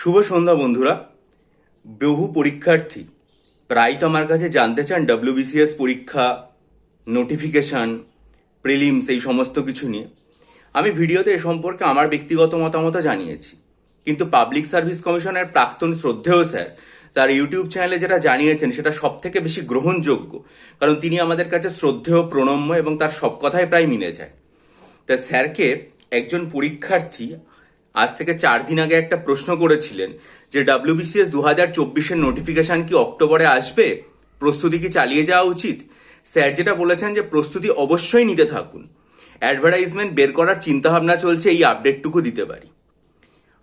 শুভ সন্ধ্যা বন্ধুরা। বহু পরীক্ষার্থী প্রায় তো আমার কাছে জানতে চান ডব্লিউবিসিএস পরীক্ষা নোটিফিকেশান প্রিলিমস এই সমস্ত কিছু নিয়ে। আমি ভিডিওতে এ সম্পর্কে আমার ব্যক্তিগত মতামত জানিয়েছি। কিন্তু পাবলিক সার্ভিস কমিশনের প্রাক্তন শ্রদ্ধেয় স্যার তার ইউটিউব চ্যানেলে যেটা জানিয়েছেন, সেটা সব থেকে বেশি গ্রহণযোগ্য। কারণ তিনি আমাদের কাছে শ্রদ্ধেয়, প্রণম্য এবং তার সব কথাই প্রায় মিলে যায়। তা স্যারকে একজন পরীক্ষার্থী আজ থেকে চার দিন আগে একটা প্রশ্ন করেছিলেন যে ডাব্লিউবিসিএস দু হাজার চব্বিশের নোটিফিকেশন কি অক্টোবরে আসবে? প্রস্তুতি কি চালিয়ে যাওয়া উচিত? স্যার যেটা বলেছেন যে প্রস্তুতি অবশ্যই নিতে থাকুন। অ্যাডভার্টাইজমেন্ট বের করার চিন্তাভাবনা চলছে, এই আপডেটটুকু দিতে পারি।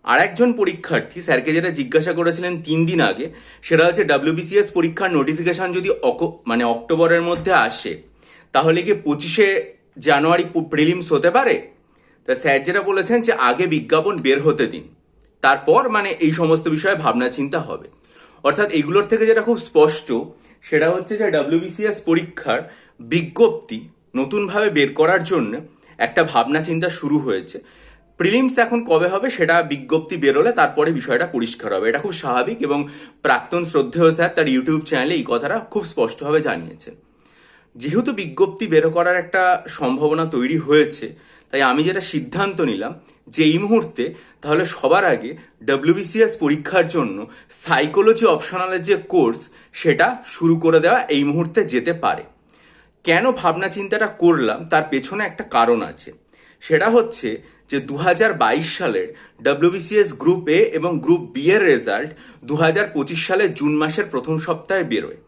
আর একজন পরীক্ষার্থী স্যারকে যেটা জিজ্ঞাসা করেছিলেন তিন দিন আগে, সেটা হচ্ছে ডাব্লিউবিসিএস পরীক্ষার নোটিফিকেশন যদি মানে অক্টোবরের মধ্যে আসে, তাহলে কি পঁচিশে জানুয়ারি প্রিলিমস হতে পারে? তা স্যার যেটা বলেছেন যে আগে বিজ্ঞাপন বের হতে দিন। তারপর মানে এই সমস্ত বিষয়ে ভাবনা চিন্তা হবে। অর্থাৎ এগুলোর থেকে যেটা খুব স্পষ্ট, সেটা হচ্ছে যে ডাব্লিউবিসিএস পরীক্ষার বিজ্ঞপ্তি নতুনভাবে বের করার জন্য একটা ভাবনা চিন্তা শুরু হয়েছে। প্রিলিমস এখন কবে হবে সেটা বিজ্ঞপ্তি বেরোলে তারপরে বিষয়টা পরিষ্কার হবে। এটা খুব স্বাভাবিক এবং প্রাক্তন শ্রদ্ধেয় স্যার তার ইউটিউব চ্যানেলে এই কথাটা খুব স্পষ্টভাবে জানিয়েছে যেহেতু বিজ্ঞপ্তি বের করার একটা সম্ভাবনা তৈরি হয়েছে তাই আমি যেটা সিদ্ধান্ত নিলাম যে এই মুহূর্তে তাহলে সবার আগে ডব্লিউবিসিএস পরীক্ষার জন্য সাইকোলজি অপশনালের যে কোর্স সেটা শুরু করে দেওয়া এই মুহূর্তে যেতে পারে। কেন ভাবনা চিন্তাটা করলাম তার পেছনে একটা কারণ আছে। সেটা হচ্ছে যে দু হাজার বাইশ সালের ডব্লিউবিসিএস গ্রুপ এ এবং গ্রুপ বি এর রেজাল্ট দু সালের জুন মাসের প্রথম সপ্তাহে বেরোয়।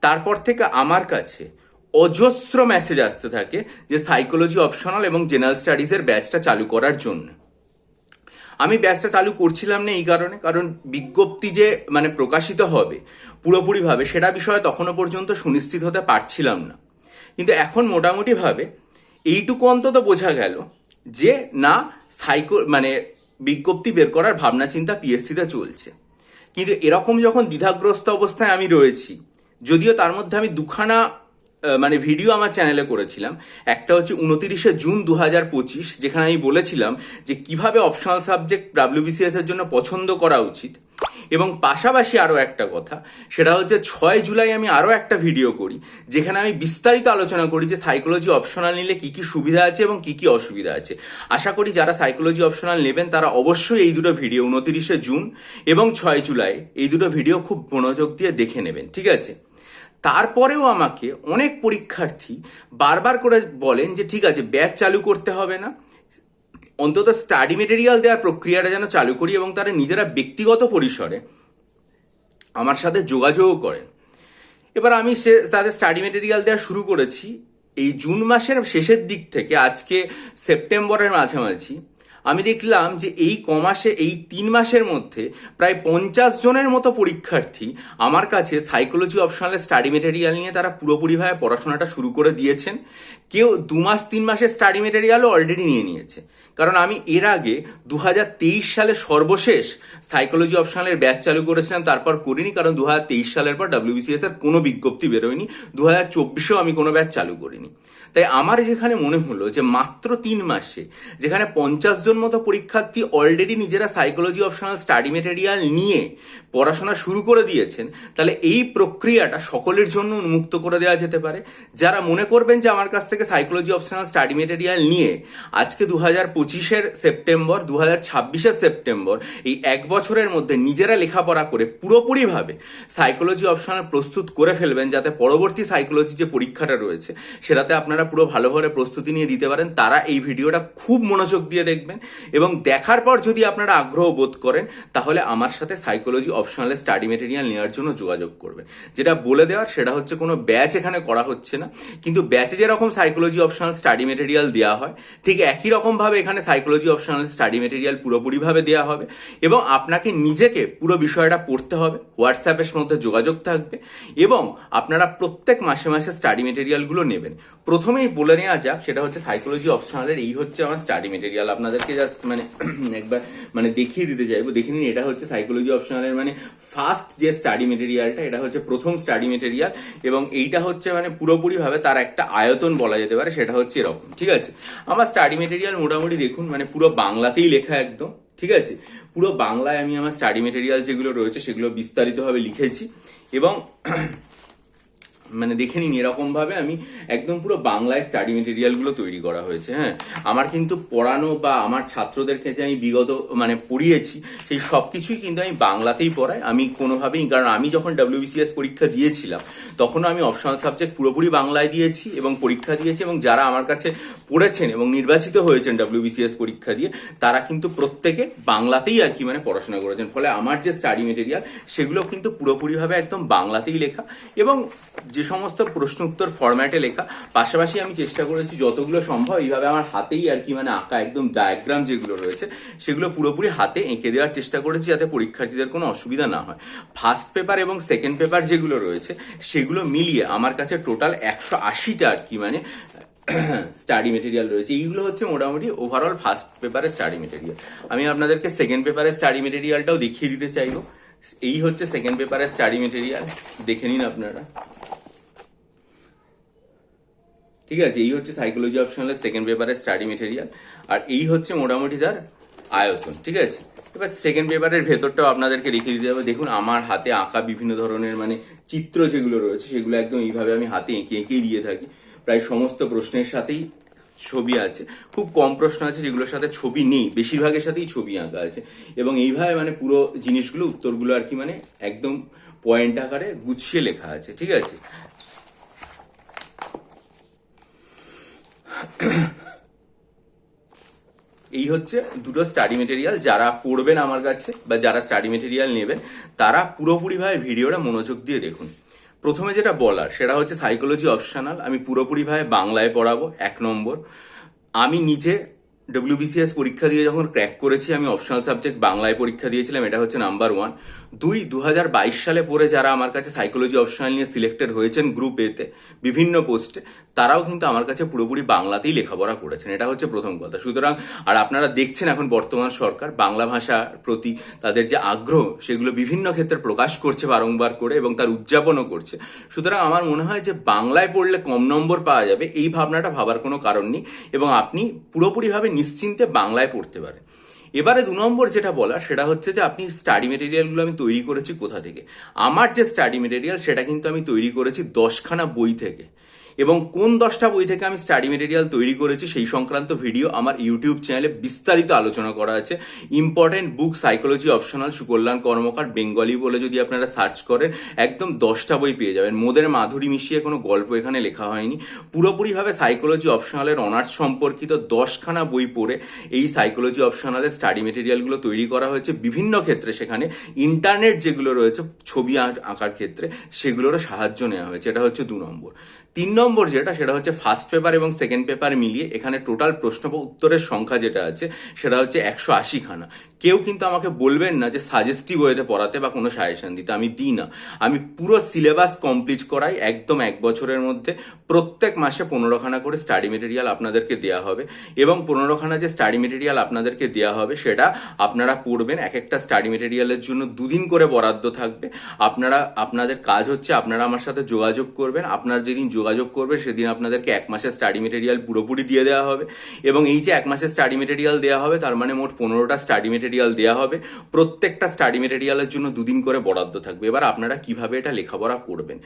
তারপর থেকে আমার কাছে অজস্র মেসেজ আসতে থাকে যে সাইকোলজি অপশনাল এবং জেনারেল স্টাডিজের ব্যাচটা চালু করার জন্য। আমি ব্যাচটা চালু করছিলাম না এই কারণে, কারণ বিজ্ঞপ্তি যে মানে প্রকাশিত হবে পুরোপুরিভাবে সেটা বিষয়ে তখনও পর্যন্ত সুনিশ্চিত হতে পারছিলাম না। কিন্তু এখন মোটামুটিভাবে এইটুকু অন্তত বোঝা গেল যে, না সাইকো মানে বিজ্ঞপ্তি বের করার ভাবনা চিন্তা পিএসসিতে চলছে। কিন্তু এরকম যখন দ্বিধাগ্রস্ত অবস্থায় আমি রয়েছি, যদিও তার মধ্যে আমি দুখানা মানে ভিডিও আমার চ্যানেলে করেছিলাম। একটা হচ্ছে উনতিরিশে জুন দু হাজার পঁচিশ, যেখানে আমি বলেছিলাম যে কীভাবে অপশনাল সাবজেক্ট ডাব্লিউবিসিএস এর জন্য পছন্দ করা উচিত। এবং পাশাপাশি আরও একটা কথা, সেটা হচ্ছে ছয় জুলাই আমি আরও একটা ভিডিও করি, যেখানে আমি বিস্তারিত আলোচনা করি যে সাইকোলজি অপশনাল নিলে কি কি সুবিধা আছে এবং কি কি অসুবিধা আছে। আশা করি যারা সাইকোলজি অপশনাল নেবেন, তারা অবশ্যই এই দুটো ভিডিও উনতিরিশে জুন এবং ছয় জুলাই, এই দুটো ভিডিও খুব মনোযোগ দিয়ে দেখে নেবেন, ঠিক আছে? তারপরেও আমাকে অনেক পরীক্ষার্থী বারবার করে বলেন যে, ঠিক আছে, ব্যাচ চালু করতে হবে না। অন্তত স্টাডি মেটেরিয়াল দেওয়ার প্রক্রিয়াটা যেন চালু করি এবং তারা নিজেরা ব্যক্তিগত পরিসরে আমার সাথে যোগাযোগও করেন। এবার আমি সে, তাদের স্টাডি মেটেরিয়াল দেওয়া শুরু করেছি। এই জুন মাসের শেষের দিক থেকে, আজকে সেপ্টেম্বরের মাঝামাঝি আমি দেখলাম যে এই কমাসে, এই তিন মাসের মধ্যে প্রায় পঞ্চাশ জনের মতো পরীক্ষার্থী আমার কাছে সাইকোলজি অপশনালের স্টাডি মেটেরিয়াল নিয়ে তারা পুরোপুরিভাবে পড়াশোনাটা শুরু করে দিয়েছেন। কেউ দু মাস, তিন মাসের স্টাডি মেটেরিয়ালও অলরেডি নিয়ে নিয়েছে। কারণ আমি এর আগে দু হাজার তেইশ সালে সর্বশেষ সাইকোলজি অপশনালের ব্যাচ চালু করেছিলাম, তারপর করিনি, কারণ দু হাজার তেইশ সালের পর ডাব্লিউবিসিএস এর কোনো বিজ্ঞপ্তি বেরোয়নি। দু হাজার চব্বিশেও আমি কোনো ব্যাচ চালু করিনি। তাই আমার যেখানে মনে হলো যে মাত্র তিন মাসে যেখানে পঞ্চাশ জন মতো পরীক্ষার্থী অলরেডি নিজেরা সাইকোলজি অপশনাল স্টাডি মেটেরিয়াল নিয়ে পড়াশোনা শুরু করে দিয়েছেন, তাহলে এই প্রক্রিয়াটা সকলের জন্য উন্মুক্ত করে দেওয়া যেতে পারে। যারা মনে করবেন যে আমার কাছ থেকে সাইকোলজি অপশনাল স্টাডি মেটেরিয়াল নিয়ে আজকে দু হাজার পঁচিশের সেপ্টেম্বর দু হাজার ছাব্বিশের সেপ্টেম্বর, এই এক বছরের মধ্যে নিজেরা লেখাপড়া করে পুরোপুরিভাবে সাইকোলজি অপশনাল প্রস্তুত করে ফেলবেন, যাতে পরবর্তী সাইকোলজি যে পরীক্ষাটা রয়েছে, সেটাতে আপনারা পুরো ভালোভাবে প্রস্তুতি নিয়ে দিতে পারেন, তারা এই ভিডিওটা খুব মনোযোগ দিয়ে দেখবেন এবং দেখার পর যদি আপনারা আগ্রহ বোধ করেন, তাহলে আমার সাথে সাইকোলজি অপশনালের স্টাডি মেটেরিয়াল নেওয়ার জন্য যোগাযোগ করবেন। যেটা বলে দেওয়ার সেটা হচ্ছে কোনো ব্যাচ এখানে করা হচ্ছে না, কিন্তু ব্যাচে যেরকম সাইকোলজি অপশনাল স্টাডি মেটেরিয়াল দেওয়া হয়, ঠিক একই রকমভাবে এখানে সাইকোলজি অপশনাল স্টাডি মেটেরিয়াল পুরোপুরিভাবে দেওয়া হবে এবং আপনাকে নিজেকে পুরো বিষয়টা পড়তে হবে হোয়াটসঅ্যাপের মধ্যে যোগাযোগ থাকবে এবং আপনারা প্রত্যেক মাসে মাসে স্টাডি মেটেরিয়ালগুলো নেবেন। প্রথমেই বলে নেওয়া যাক, সেটা হচ্ছে সাইকোলজি অপশনালের এই হচ্ছে আমার স্টাডি মেটেরিয়াল আপনাদেরকে জাস্ট মানে একবার মানে দেখিয়ে দিতে চাইব। দেখে নিন, এটা হচ্ছে সাইকোলজি অপশনালের মানে ফার্স্ট যে স্টাডি মেটেরিয়ালটা এটা হচ্ছে প্রথম স্টাডি মেটেরিয়াল এবং এইটা হচ্ছে মানে পুরোপুরিভাবে তার একটা আয়তন বলা যেতে পারে, সেটা হচ্ছে এরকম, ঠিক আছে? আমার স্টাডি মেটেরিয়াল মোটামুটি দেখুন মানে পুরো বাংলাতেই লেখা একদম, ঠিক আছে? পুরো বাংলায় আমি আমার স্টাডি মেটেরিয়াল যেগুলো রয়েছে, সেগুলো বিস্তারিতভাবে লিখেছি এবং মানে দেখে নিন এরকম ভাবে আমি একদম পুরো বাংলায় স্টাডি মেটেরিয়ালগুলো তৈরি করা হয়েছে হ্যাঁ। আমার কিন্তু পড়ানো বা আমার ছাত্রদেরকে যে আমি বিগত মানে পড়িয়েছি, সেই সব কিছুই কিন্তু আমি বাংলাতেই পড়াই। আমি কোনোভাবেই, কারণ আমি যখন ডাব্লিউবিসিএস পরীক্ষা দিয়েছিলাম, তখনও আমি অপশনাল সাবজেক্ট পুরোপুরি বাংলায় দিয়েছি এবং পরীক্ষা দিয়েছি এবং যারা আমার কাছে পড়েছেন এবং নির্বাচিত হয়েছেন ডাব্লিউবিসিএস পরীক্ষা দিয়ে, তারা কিন্তু প্রত্যেকে বাংলাতেই আর কি মানে পড়াশোনা করেছেন। ফলে আমার যে স্টাডি মেটেরিয়াল সেগুলো কিন্তু পুরোপুরিভাবে একদম বাংলাতেই লেখা এবং যে সমস্ত প্রশ্ন উত্তর ফরম্যাটে লেখা, পাশাপাশি আমি চেষ্টা করেছি যতগুলো সম্ভব এইভাবে আমার হাতেই আর কি মানে আঁকা, একদম ডায়াগ্রাম যেগুলো রয়েছে, সেগুলো পুরোপুরি হাতে এঁকে দেওয়ার চেষ্টা করেছি যাতে পরীক্ষার্থীদের কোনো অসুবিধা না হয়। ফার্স্ট পেপার এবং সেকেন্ড পেপার যেগুলো রয়েছে, সেগুলো মিলিয়ে আমার কাছে টোটাল একশো আশিটা আর কি মানে স্টাডি মেটেরিয়াল রয়েছে। এইগুলো হচ্ছে মোটামুটি ওভারঅল ফার্স্ট পেপারের স্টাডি মেটেরিয়াল আমি আপনাদেরকে সেকেন্ড পেপারের স্টাডি মেটেরিয়ালটাও দেখিয়ে দিতে চাইব। এই হচ্ছে সেকেন্ড পেপারের স্টাডি মেটেরিয়াল দেখে নিন আপনারা। ঠিক আছে? এই হচ্ছে সাইকোলজি অপশনালের সেকেন্ড পেপারের স্টাডি মেটেরিয়াল আর এই হচ্ছে মোটামুটি তার আয়তন, ঠিক আছে? এবার সেকেন্ড পেপারের ভেতরটাও আপনাদেরকে রেখে দিতে হবে। দেখুন, আমার হাতে আঁকা বিভিন্ন ধরনের মানে চিত্র যেগুলো রয়েছে, সেগুলো একদম এইভাবে আমি হাতে এঁকে এঁকেই দিয়ে থাকি। প্রায় সমস্ত প্রশ্নের সাথেই ছবি আছে। খুব কম প্রশ্ন আছে যেগুলোর সাথে ছবি নেই। বেশিরভাগের সাথেই ছবি আঁকা আছে। এবং এইভাবে মানে পুরো জিনিসগুলো উত্তরগুলো আর কি মানে একদম পয়েন্ট আকারে গুছিয়ে লেখা আছে, ঠিক আছে? এই হচ্ছে দুটো স্টাডি মেটেরিয়াল যারা পড়বেন আমার কাছে বা যারা স্টাডি মেটেরিয়াল নেবেন, তারা পুরোপুরিভাবে ভিডিওটা মনোযোগ দিয়ে দেখুন। প্রথমে যেটা বলার, সেটা হচ্ছে সাইকোলজি অপশনাল আমি পুরোপুরিভাবে বাংলায় পড়াবো, এক নম্বর। আমি নিজে ডব্লিউবিসিএস পরীক্ষা দিয়ে যখন ক্র্যাক করেছি, আমি অপশনাল সাবজেক্ট বাংলায় পরীক্ষা দিয়েছিলাম, এটা হচ্ছে নাম্বার ওয়ান দুই দু সালে পরে যারা আমার কাছে সাইকোলজি অপশনাল নিয়ে সিলেক্টেড হয়েছেন গ্রুপ এতে বিভিন্ন পোস্টে তারাও কিন্তু আমার কাছে পুরোপুরি বাংলাতেই লেখাপড়া করেছেন। এটা হচ্ছে প্রথম কথা। সুতরাং, আর আপনারা দেখছেন এখন বর্তমান সরকার, বাংলা ভাষার প্রতি তাদের যে আগ্রহ, সেগুলো বিভিন্ন ক্ষেত্রে প্রকাশ করছে বারংবার করে এবং তার উদযাপনও করছে। সুতরাং আমার মনে হয় যে বাংলায় পড়লে কম নম্বর পাওয়া যাবে, এই ভাবনাটা ভাবার কোনো কারণ নেই। এবং আপনি পুরোপুরিভাবে নিশ্চিন্তে বাংলায় পড়তে পারে। এবারে দু নম্বর যেটা বলা সেটা হচ্ছে যে আপনি স্টাডি মেটেরিয়ালগুলো আমি তৈরি করেছি কোথা থেকে? আমার যে স্টাডি মেটেরিয়াল সেটা কিন্তু আমি তৈরি করেছি দশখানা বই থেকে। এবং কোন দশটা বই থেকে আমি স্টাডি মেটেরিয়াল তৈরি করেছি সেই সংক্রান্ত ভিডিও আমার ইউটিউব চ্যানেলে বিস্তারিত আলোচনা করা আছে। Important book, psychology optional, Sukalyan Karmakar Bengali বলে যদি আপনারা সার্চ করেন, একদম দশটা বই পেয়ে যাবেন। মোদের মাধুরী মিশিয়ে কোনো গল্প এখানে লেখা হয়নি। পুরোপুরিভাবে সাইকোলজি অপশনালের অনার্স সম্পর্কিত দশখানা বই পড়ে এই সাইকোলজি অপশনালের স্টাডি মেটেরিয়ালগুলো তৈরি করা হয়েছে বিভিন্ন ক্ষেত্রে সেখানে। ইন্টারনেট যেগুলো রয়েছে, ছবি আঁক- আঁকার ক্ষেত্রে সেগুলোরও সাহায্য নেওয়া হয়েছে। এটা হচ্ছে দু নম্বর। তিন নম্বর যেটা, সেটা হচ্ছে ফার্স্ট পেপার এবং সেকেন্ড পেপার মিলিয়ে এখানে টোটাল প্রশ্ন উত্তরের সংখ্যা যেটা আছে, সেটা হচ্ছে একশো আশি খানা। কেউ কিন্তু আমাকে বলবেন না যে সাজেস্টিভ ওয়েতে পড়াতে বা কোনো সাজেশন দিতে, আমি দিই না। আমি পুরো সিলেবাস কমপ্লিট করাই একদম এক বছরের মধ্যে। প্রত্যেক মাসে পনেরো খানা করে স্টাডি মেটেরিয়াল আপনাদেরকে দেওয়া হবে এবং পনেরো খানা যে স্টাডি মেটেরিয়াল আপনাদেরকে দেওয়া হবে, সেটা আপনারা পড়বেন। এক একটা স্টাডি মেটেরিয়ালের জন্য দুদিন করে বরাদ্দ থাকবে। আপনারা, আপনাদের কাজ হচ্ছে আপনারা আমার সাথে যোগাযোগ করবেন। আপনার যেদিন যোগাযোগ করবে, সেদিন আপনাদেরকে এক মাসের স্টাডি মেটেরিয়াল পুরোপুরি দিয়ে দেওয়া হবে। এবং এই যে এক মাসের স্টাডি মেটেরিয়াল দেওয়া হবে, তার মানে মোট পনেরোটা স্টাডি মেটেরিয়াল দেওয়া হবে। প্রত্যেকটা স্টাডি মেটেরিয়ালের জন্য দুদিন করে বরাদ্দ থাকবে। এবার আপনারা কীভাবে এটা লেখাপড়া করবেন?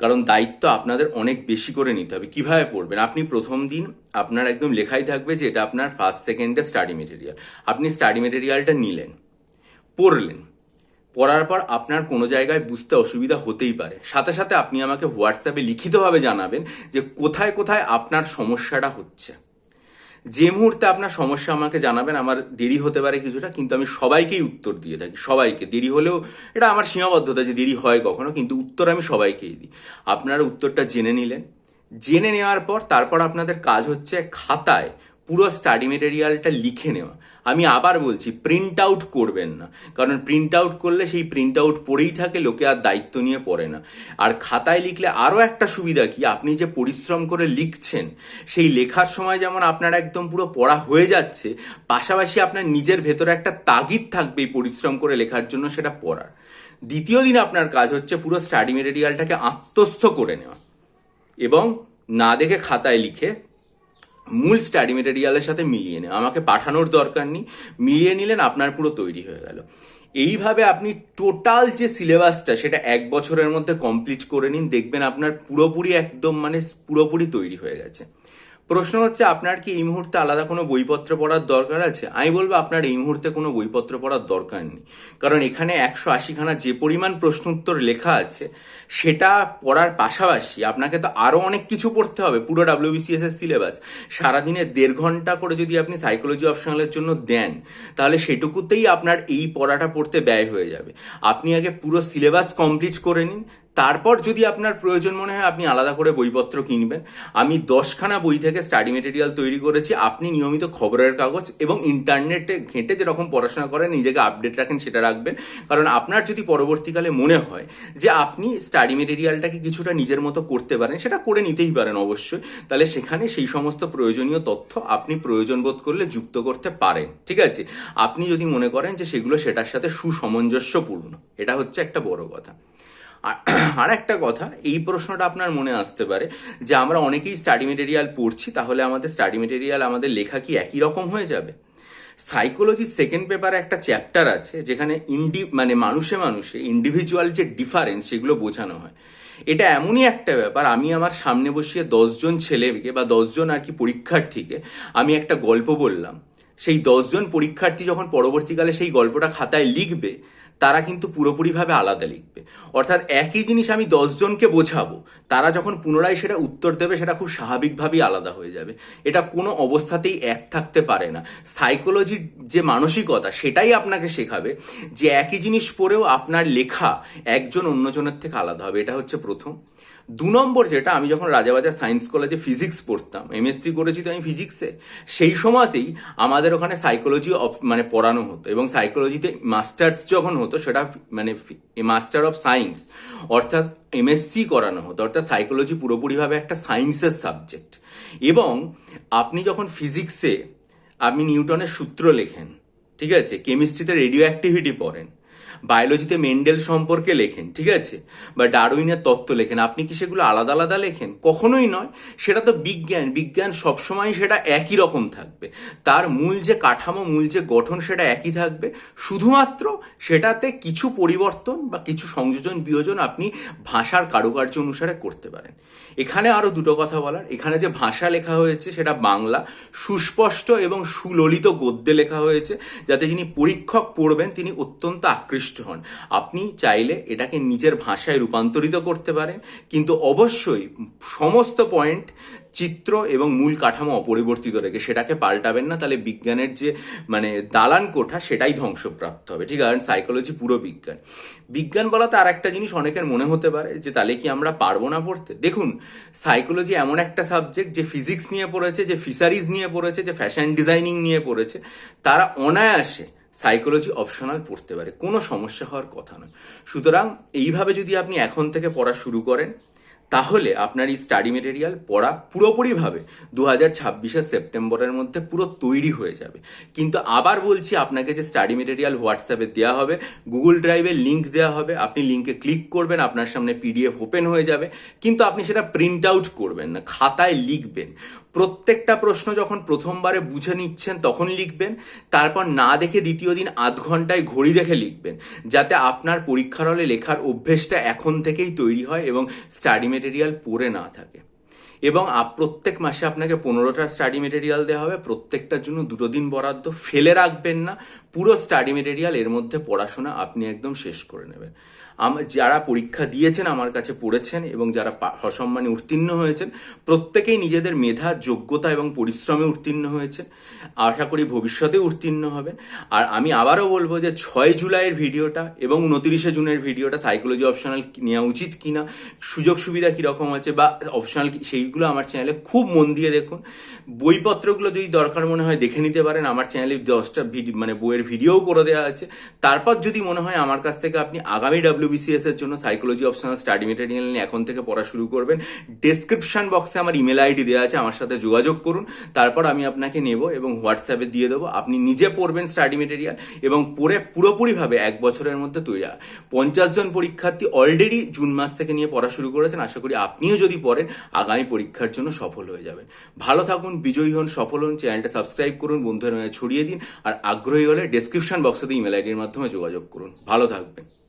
কারণ দায়িত্ব আপনাদের অনেক বেশি করে নিতে হবে। কীভাবে পড়বেন? আপনি প্রথম দিন আপনার একদম লেখাই থাকবে যে এটা আপনার ফার্স্ট সেকেন্ডে স্টাডি মেটেরিয়াল আপনি স্টাডি মেটেরিয়ালটা নিলেন, পড়লেন। পড়ার পর আপনার কোনো জায়গায় বুঝতে অসুবিধা হতেই পারে। সাথে সাথে আপনি আমাকে হোয়াটসঅ্যাপে লিখিতভাবে জানাবেন যে কোথায় কোথায় আপনার সমস্যাটা হচ্ছে। যে মুহূর্তে আপনার সমস্যা আমাকে জানাবেন, আমার দেরি হতে পারে কিছুটা, কিন্তু আমি সবাইকেই উত্তর দিয়ে থাকি, সবাইকে। দেরি হলেও এটা আমার সীমাবদ্ধতা যে দেরি হয় কখনো, কিন্তু উত্তর আমি সবাইকেই দিই। আপনারা উত্তরটা জেনে নিলেন। জেনে নেওয়ার পর তারপর আপনাদের কাজ হচ্ছে খাতায় পুরো স্টাডি মেটেরিয়ালটা লিখে নেওয়া। আমি আবার বলছি প্রিন্ট আউট করবেন না। কারণ প্রিন্ট আউট করলে সেই প্রিন্ট আউট পড়েই থাকে, লোকে আর দায়িত্ব নিয়ে পড়ে না। আর খাতায় লিখলে আরও একটা সুবিধা কি? আপনি যে পরিশ্রম করে লিখছেন, সেই লেখার সময় যেমন আপনার একদম পুরো পড়া হয়ে যাচ্ছে, পাশাপাশি আপনার নিজের ভেতরে একটা তাগিদ থাকবে এই পরিশ্রম করে লেখার জন্য সেটা পড়ার। দ্বিতীয় দিন আপনার কাজ হচ্ছে পুরো স্টাডি মেটেরিয়ালটাকে আত্মস্থ করে নেওয়া। এবং না দেখে খাতায় লিখে মূল স্টাডি মেটেরিয়ালের সাথে মিলিয়ে নেয় আমাকে পাঠানোর দরকার নেই। মিলিয়ে নিলেন, আপনার পুরো তৈরি হয়ে গেল। এইভাবে আপনি টোটাল যে সিলেবাসটা সেটা এক বছরের মধ্যে কমপ্লিট করে নিন, দেখবেন আপনার পুরোপুরি একদম মানে পুরোপুরি তৈরি হয়ে গেছে। প্রশ্ন হচ্ছে, আপনার কি এই মুহূর্তে আলাদা কোনো বইপত্র পড়ার দরকার আছে? আমি বলব, আপনার এই মুহূর্তে কোনো বইপত্র পড়ার দরকার নেই। কারণ এখানে একশো আশিখানা যে পরিমাণ প্রশ্ন উত্তর লেখা আছে, সেটা পড়ার পাশাপাশি আপনাকে তো আরও অনেক কিছু পড়তে হবে, পুরো ডাব্লিউবিসিএস এর সিলেবাস সারাদিনে দেড় ঘণ্টা করে যদি আপনি সাইকোলজি অপশনালের জন্য দেন, তাহলে সেটুকুতেই আপনার এই পড়াটা পড়তে ব্যয় হয়ে যাবে। আপনি আগে পুরো সিলেবাস কমপ্লিট করে নিন তারপর যদি আপনার প্রয়োজন মনে হয় আপনি আলাদা করে বইপত্র কিনবেন। আমি দশখানা বই থেকে স্টাডি মেটেরিয়াল তৈরি করেছি, আপনি নিয়মিত খবরের কাগজ এবং ইন্টারনেটে ঘেঁটে যেরকম পড়াশোনা করেন, নিজেকে আপডেট রাখেন, সেটা রাখবেন। কারণ আপনার যদি পরবর্তীকালে মনে হয় যে আপনি স্টাডি মেটেরিয়ালটাকে কিছুটা নিজের মতো করতে পারেন, সেটা করে নিতেই পারেন অবশ্যই। তাহলে সেখানে সেই সমস্ত প্রয়োজনীয় তথ্য আপনি প্রয়োজন বোধ করলে যুক্ত করতে পারেন, ঠিক আছে? আপনি যদি মনে করেন যে সেগুলো সেটার সাথে সুসামঞ্জস্যপূর্ণ, এটা হচ্ছে একটা বড় কথা। আর একটা কথা, এই প্রশ্নটা আপনার মনে আসতে পারে যে আমরা অনেকেই স্টাডি মেটেরিয়াল পড়ছি, তাহলে আমাদের স্টাডি মেটেরিয়াল আমাদের লেখা কি একই রকম হয়ে যাবে? সাইকোলজির সেকেন্ড পেপারে একটা চ্যাপ্টার আছে, যেখানে ইন্ডি মানে মানুষে মানুষে ইন্ডিভিজুয়াল যে ডিফারেন্স সেগুলো বোঝানো হয়। এটা এমনই একটা ব্যাপার, আমি আমার সামনে বসিয়ে দশজন ছেলেকে বা দশজন আর কি পরীক্ষার্থীকে আমি একটা গল্প বললাম। সেই দশজন পরীক্ষার্থী যখন পরবর্তীকালে সেই গল্পটা খাতায় লিখবে তারা কিন্তু পুরোপুরিভাবে আলাদা লিখবে। অর্থাৎ একই জিনিস আমি দশজনকে বোঝাবো, তারা যখন পুনরায় সেটা উত্তর দেবে, সেটা খুব স্বাভাবিকভাবেই আলাদা হয়ে যাবে। এটা কোনো অবস্থাতেই এক থাকতে পারে না। সাইকোলজির যে মানসিকতা, সেটাই আপনাকে শেখাবে যে একই জিনিস পড়েও আপনার লেখা একজন অন্যজনের থেকে আলাদা হবে। এটা হচ্ছে প্রথম। দু নম্বর যেটা, আমি যখন রাজাবাজার সায়েন্স কলেজে ফিজিক্স পড়তাম এমএসসি করেছি তো আমি ফিজিক্সে, সেই সময়তেই আমাদের ওখানে সাইকোলজি মানে পড়ানো হতো এবং সাইকোলজিতে মাস্টার্স যখন হতো, সেটা মানে মাস্টার অফ সায়েন্স অর্থাৎ এমএসসি করানো হতো, অর্থাৎ সাইকোলজি পুরোপুরিভাবে একটা সায়েন্সের সাবজেক্ট এবং আপনি যখন ফিজিক্সে, আপনি নিউটনের সূত্র লেখেন, ঠিক আছে কেমিস্ট্রিতে রেডিও অ্যাক্টিভিটি পড়েন বায়োলজিতে মেন্ডেল সম্পর্কে লেখেন, ঠিক আছে? বা ডারউইনের তত্ত্ব লেখেন। আপনি কি সেগুলো আলাদা আলাদা লেখেন? কখনোই নয়। সেটা তো বিজ্ঞান। বিজ্ঞান সবসময় সেটা একই রকম থাকবে। তার মূল যে কাঠামো, মূল যে গঠন সেটা একই থাকবে। শুধুমাত্র সেটাতে কিছু পরিবর্তন বা কিছু সংযোজন, বিয়োজন আপনি ভাষার কারুকার্য অনুসারে করতে পারেন। এখানে আরও দুটো কথা বলার। এখানে যে ভাষা লেখা হয়েছে, সেটা বাংলা। সুস্পষ্ট এবং সুললিত গদ্যে লেখা হয়েছে। যাতে যিনি পরীক্ষক পড়বেন, তিনি অত্যন্ত আকৃষ্ট হন। আপনি চাইলে এটাকে নিজের ভাষায় রূপান্তরিত করতে পারেন, কিন্তু অবশ্যই সমস্ত পয়েন্ট, চিত্র এবং মূল কাঠামো অপরিবর্তিত রেখে সেটাকে পাল্টাবেন না। তাহলে বিজ্ঞানের যে মানে দালান কোঠা, সেটাই ধ্বংসপ্রাপ্ত হবে। ঠিক আছে? সাইকোলজি পুরো বিজ্ঞান। বিজ্ঞান বলাতে আর একটা জিনিস অনেকের মনে হতে পারে যে, তাহলে কি আমরা পারব না পড়তে? দেখুন সাইকোলজি এমন একটা সাবজেক্ট যে ফিজিক্স নিয়ে পড়েছে, যে ফিশারিজ নিয়ে পড়েছে, যে ফ্যাশন ডিজাইনিং নিয়ে পড়েছে। তারা অনায়াসে সাইকোলজি অপশনাল পড়তে পারে। কোনো সমস্যা হওয়ার কথা নয়। সুতরাং এইভাবে যদি আপনি এখন থেকে পড়া শুরু করেন তাহলে আপনার এই স্টাডি মেটেরিয়াল পড়া পুরোপুরিভাবে দু হাজার ছাব্বিশের সেপ্টেম্বরের মধ্যে পুরো তৈরি হয়ে যাবে। কিন্তু আবার বলছি, আপনাকে যে স্টাডি মেটেরিয়াল হোয়াটসঅ্যাপে দেওয়া হবে গুগল ড্রাইভে লিঙ্ক দেওয়া হবে, আপনি লিঙ্কে ক্লিক করবেন, আপনার সামনে পিডিএফ ওপেন হয়ে যাবে, কিন্তু আপনি সেটা প্রিন্ট আউট করবেন না, খাতায় লিখবেন। প্রত্যেকটা প্রশ্ন যখন প্রথমবারে বুঝে নিচ্ছেন, তখন লিখবেন, তারপর না দেখে দ্বিতীয় দিন আধ ঘন্টায় ঘড়ি দেখে লিখবেন, যাতে আপনার পরীক্ষার হলে লেখার অভ্যেসটা এখন থেকেই তৈরি হয় এবং স্টাডি মেটেরিয়াল পড়ে না থাকে। এবং প্রত্যেক মাসে আপনাকে পনেরোটা স্টাডি মেটেরিয়াল দেওয়া হবে প্রত্যেকটার জন্য দুটো দিন বরাদ্দ। ফেলে রাখবেন না, পুরো স্টাডি মেটেরিয়াল এর মধ্যে পড়াশোনা আপনি একদম শেষ করে নেবেন। যারা পরীক্ষা দিয়েছেন, আমার কাছে পড়েছেন এবং যারা সসম্মানে উত্তীর্ণ হয়েছেন, প্রত্যেকেই নিজেদের মেধা, যোগ্যতা এবং পরিশ্রমে উত্তীর্ণ হয়েছে আশা করি ভবিষ্যতে উত্তীর্ণ হবেন। আর আমি আবারও বলব যে, ছয় জুলাইয়ের ভিডিওটা এবং উনতিরিশে জুনের ভিডিওটা সাইকোলজি অপশনাল নেওয়া উচিত কিনা, সুযোগ সুবিধা কীরকম আছে বা অপশনাল সেইগুলো আমার চ্যানেলে খুব মন দিয়ে দেখুন। বইপত্রগুলো যদি দরকার মনে হয় দেখে নিতে পারেন। আমার চ্যানেলে দশটা মানে বইয়ের ভিডিও করে দেওয়া আছে। তারপর যদি মনে হয় আমার কাছ থেকে আপনি আগামী ডাব্লিউবিসিএস এর জন্য সাইকোলজি অপশনাল স্টাডি মেটেরিয়াল নিয়ে এখন থেকে পড়া শুরু করবেন। ডেসক্রিপশন বক্সে আমার ইমেল আইডি দেওয়া আছে, আমার সাথে যোগাযোগ করুন। তারপর আমি আপনাকে নেব এবং হোয়াটসঅ্যাপে দিয়ে দেবো। আপনি নিজে পড়বেন স্টাডি মেটেরিয়াল এবং পড়ে পুরোপুরিভাবে এক বছরের মধ্যে তৈরি পঞ্চাশ জন পরীক্ষার্থী অলরেডি জুন মাস থেকে নিয়ে পড়া শুরু করেছেন। আশা করি আপনিও যদি পড়েন, আগামী পরীক্ষার জন্য সফল হয়ে যাবেন। ভালো থাকুন, বিজয়ী হন, সফল হন চ্যানেলটা সাবস্ক্রাইব করুন, বন্ধুদের ছড়িয়ে দিন। আর আগ্রহী হলে ডেসক্রিপশন বক্সে ইমেল আইডির মাধ্যমে যোগাযোগ করুন। ভালো থাকবেন।